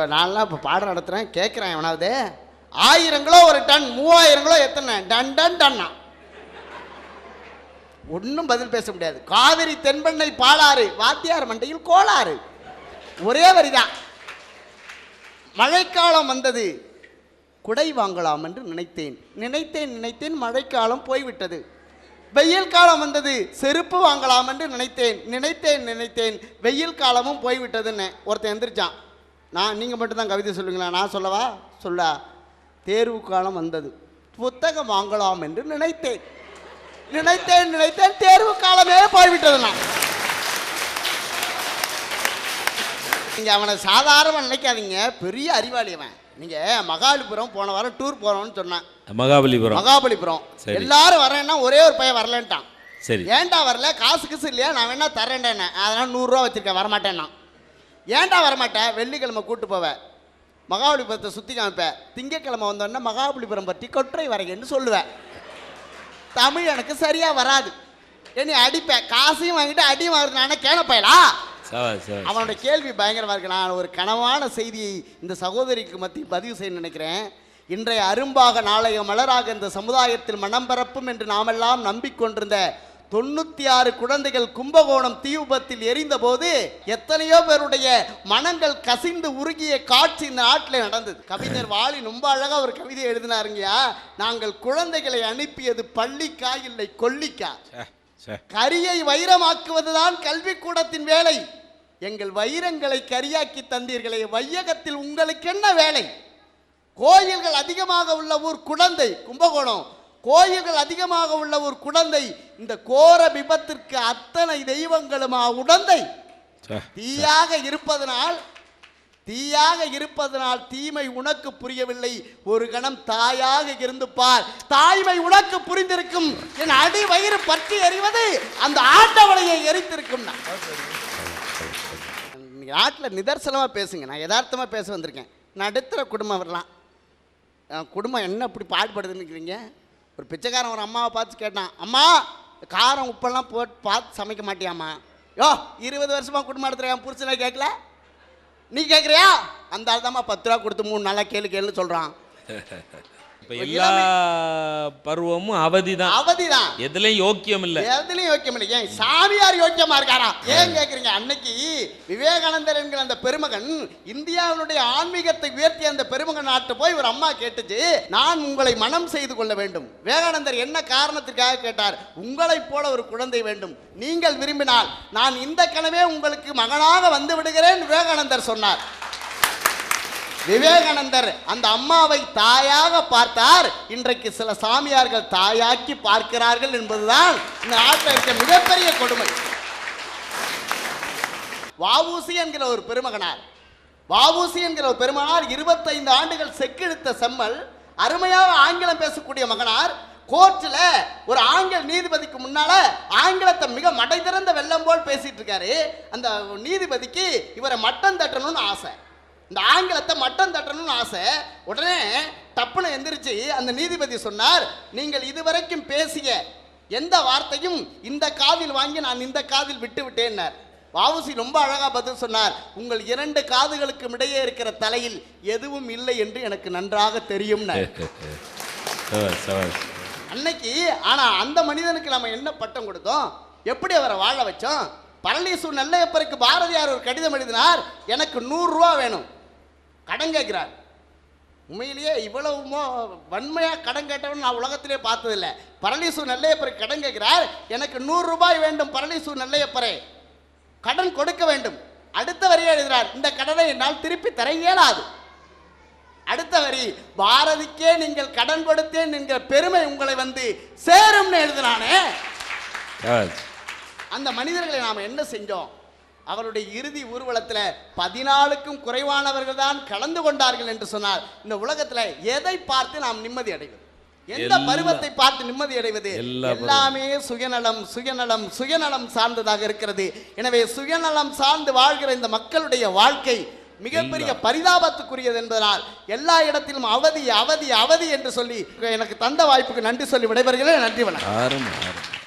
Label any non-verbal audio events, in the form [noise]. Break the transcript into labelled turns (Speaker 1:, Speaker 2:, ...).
Speaker 1: இப்போ நான்லாம் இப்போ பாடம் நடத்துகிறேன் கேட்குறேன் எவனாவது. ஆயிரங்களோ ஒரு டன் மூவாயிரங்களோ எத்தனை? டன் டன் டன்னா. ஒன்றும் பதில் பேச முடியாது. காவிரி தென்பெண்ணை பாலாறு வாத்தியார் மண்டையில் கோளாறு. ஒரே வரிதான். மழைக்காலம் வந்தது குடை வாங்கலாம் என்று நினைத்தேன். நினைத்தேன் நினைத்தேன் மழைக்காலம் போய்விட்டது. வெயில் காலம் வந்தது செருப்பு வாங்கலாம் என்று நினைத்தேன். நினைத்தேன் நினைத்தேன் வெயில் காலமும் போய்விட்டதுன்னு ஒருத்தன் எந்திரிச்சான். நான் நீங்கள் மட்டும்தான் கவிதை சொல்லுங்களா நான் சொல்லவா? சொல்ல. தேர்வு காலம் வந்தது. புத்தகம் வாங்கலாம் என்று நினைத்தேன். நினைத்தேன் நினைத்தேன். தேர்வு காலமே போய்விட்டது நான். நீங்கள் அவனை சாதாரண நினைக்காதீங்க. பெரிய அறிவாளி அவன் நீங்கள் மகாபலிபுரம் போன வாரம் டூர் போகிறோம்னு சொன்னான்.
Speaker 2: மகாபலிபுரம்.
Speaker 1: மகாபலிபுரம். எல்லாரும் வரேன்னா ஒரே ஒரு பையன் வரலன்ட்டான்.
Speaker 2: சரி.
Speaker 1: ஏன்டா வரல? காசு கிசு இல்லையா? நான் வேணா தரேன்டேன்னு அதனால் நூறுரூவா வச்சிருக்கேன். வரமாட்டேன்னா ஏன்டா வரமாட்டேன் வெள்ளிக்கிழமை கூட்டு போவேன் மகாபலிபுரத்தை சுற்றி காமிப்பேன் திங்கக்கிழமை வந்தோடனே மகாபலிபுரம் பற்றி கொற்றை வரைகன்னு சொல்லுவேன் தமிழ் எனக்கு சரியாக வராது. என்னை அடிப்பேன் காசையும் வாங்கிட்டு அடியும் வாங்குறது நானே
Speaker 2: சவா
Speaker 1: அவனோட கேள்வி பயங்கரமாக இருக்கு. நான் ஒரு கனவான செய்தியை இந்த சகோதரிக்கு மத்தியில் பதிவு செய்ய நினைக்கிறேன். இன்றைய அரும்பாக நாளைய மலராக இந்த சமுதாயத்தில் மனம் பரப்பும் என்று நாமெல்லாம் நம்பிக்கொண்டிருந்த தொண்ணூத்தி ஆறு குழந்தைகள் கும்பகோணம் தீ விபத்தில் எரிந்தபோது எத்தனையோ பேருடைய மனங்கள் கசிந்து உருகிய காட்சி இந்த நாட்டில் நடந்தது. கவிஞர் வாலி ரொம்ப அழகா ஒரு கவிதை எழுதினாருங்கயா நாங்கள் குழந்தைகளை அனுப்பியது பள்ளிக்கா இல்லை கொல்லிக்கா. கரியை வைரமாக்குவதுதான் கல்விக்கூடத்தின் வேலை. எங்கள் வைரங்களை கரியாக்கி தந்தீர்களே வையகத்தில் உங்களுக்கு என்ன வேலை? கோயில்கள் அதிகமாக உள்ள ஊர் குழந்தை கும்பகோணம். கோயில்கள் அதிகமாக உள்ள ஊர் குழந்தை இந்த கோர விபத்திற்கு அத்தனை தெய்வங்களுமா உடந்தை. தீயாக இருப்பதனால் தீயாக இருப்பதனால் தீமை உனக்கு புரியவில்லை. ஒரு கணம் தாயாக இருந்து பார் தாய்மை உனக்கு புரிந்திருக்கும். என் அடி வயிறு பற்றி எறிவது அந்த ஆட்டவளையை எரித்திருக்கும். நாட்டில் நிதர்சனமாக பேசுங்க. நான் யதார்த்தமாக பேச வந்திருக்கேன். நடுத்தர குடும்பம் வரலாம். குடும்பம் என்ன இப்படி பாடுபடுதுன்னு ஒரு பிச்சைக்காரன் ஒரு அம்மாவை பார்த்து கேட்டான் அம்மா காரம் உப்பெல்லாம் போட்டு பார்த்து சமைக்க மாட்டியாம்மா? யோ இருபது வருஷமாக குடும்பம் நடத்துகிறேன் என் புருஷனை கேட்கல? நீ கேட்குறியா? அந்த ஆள் தாம்மா பத்து ரூபா கொடுத்து மூணு நாளாக கேளு கேளுன்னு சொல்கிறான் [laughs]
Speaker 2: இப்ப எல்லா பருவமும் அவதிதான்.
Speaker 1: அவதிதான்.
Speaker 2: எதுலயும் யோக்கியம் இல்ல
Speaker 1: எதுலையும் யோக்கியம் இல்லை ஏன் சாமியார் யோக்கியமா இருக்காரா? ஏன் கேக்குறீங்க? அன்னைக்கு விவேகானந்தர் என்கிற அந்த பெருமகன் இந்தியாவினுடைய ஆன்மீகத்தை உயர்த்திய அந்த பெருமகன் நாட்டு போய் ஒரு அம்மா கேட்டுச்சு நான் உங்களை மனம் செய்து கொள்ள வேண்டும். விவேகானந்தர் என்ன காரணத்திற்காக கேட்டார்? உங்களைப் போல ஒரு குழந்தை வேண்டும். நீங்கள் விரும்பினால் நான் இந்த கனவே உங்களுக்கு மகனாக வந்து விடுகிறேன் விவேகானந்தர் சொன்னார். விவேகானந்தர் அந்த அம்மாவை தாயாக பார்த்தார். இன்றைக்கு சில சாமியார்கள் தாயாக்கி பார்க்கிறார்கள் என்பதுதான் இந்த நாட்டில் இருக்க மிகப்பெரிய கொடுமை. வாவூசி என்கிற ஒரு பெருமகனார். வாவூசி என்கிற ஒரு பெருமகனார் இருபத்தைந்து ஆண்டுகள் செக்கெடுத்த செம்மல் அருமையாக ஆங்கிலம் பேசக்கூடிய மகனார் கோர்ட்டில் ஒரு ஆங்கில நீதிபதிக்கு முன்னால ஆங்கிலத்தை மிக மடை திறந்த வெள்ளம் போல் பேசிட்டு இருக்காரு. அந்த நீதிபதிக்கு இவரை மட்டம் தட்டணும்னு ஆசை. இந்த ஆங்கிலத்தை மட்டம் தட்டணும்னு ஆசை. உடனே டப்புன்னு எந்திரிச்சு அந்த நீதிபதி சொன்னார் நீங்கள் இதுவரைக்கும் பேசிய எந்த வார்த்தையும் இந்த காதில் வாங்கி நான் இந்த காதில் விட்டு விட்டேன்னார். வாவுசி ரொம்ப அழகா பதில் சொன்னார் உங்கள் இரண்டு காதுகளுக்கும் இடையே இருக்கிற தலையில் எதுவும் இல்லை என்று எனக்கு நன்றாக
Speaker 2: சவா
Speaker 1: அன்னைக்கு ஆனா அந்த மனிதனுக்கு நம்ம என்ன பட்டம் கொடுத்தோம்? எப்படி அவரை வாழ வச்சோம்? பரளீசு நெல்லையப்பருக்கு பாரதியார் ஒரு கடிதம் எழுதினார் எனக்கு நூறு ரூபா வேணும். கடன் கேட்கிறார். உண்மையிலேயே இவ்வளவு மோ- வன்மையா கடன் கேட்டவன் நான் உலகத்திலே பார்த்ததில்ல. பரளீசு நெல்லையப்பருக்கு கடன் கேட்கிறார். எனக்கு நூறு ரூபாய் வேண்டும் பரளீசு நெல்லையப்பரே. கடன் கொடுக்க வேண்டும். அடுத்த வரியை எழுதுகிறார் இந்த கடனை என்னால் திருப்பி தர இயலாது. அடுத்த வரி பாரதிக்கே நீங்கள் கடன் கொடுத்தேன் என்கிற பெருமை உங்களை வந்து சேரும்னு எழுதினானே அந்த மனிதர்களை நாம் என்ன செஞ்சோம்? அவருடைய இறுதி ஊர்வலத்தில் பதினாலுக்கும் குறைவானவர்கள் தான் கலந்து கொண்டார்கள் என்று சொன்னார். இந்த உலகத்தில் எதை பார்த்து நாம் நிம்மதி அடைவது? எந்த பருவத்தை பார்த்து நிம்மதி அடைவது. எல்லாமே சுயநலம் சுயநலம் சுயநலம் சார்ந்ததாக இருக்கிறது. எனவே சுயநலம் சார்ந்து வாழ்கிற இந்த மக்களுடைய வாழ்க்கை மிகப்பெரிய பரிதாபத்துக்குரியது என்பதனால் எல்லா இடத்திலும் அவதி அவதி அவதி என்று சொல்லி எனக்கு தந்த வாய்ப்புக்கு நன்றி சொல்லி விடைபெறுகிறேன். நன்றி வணக்கம்.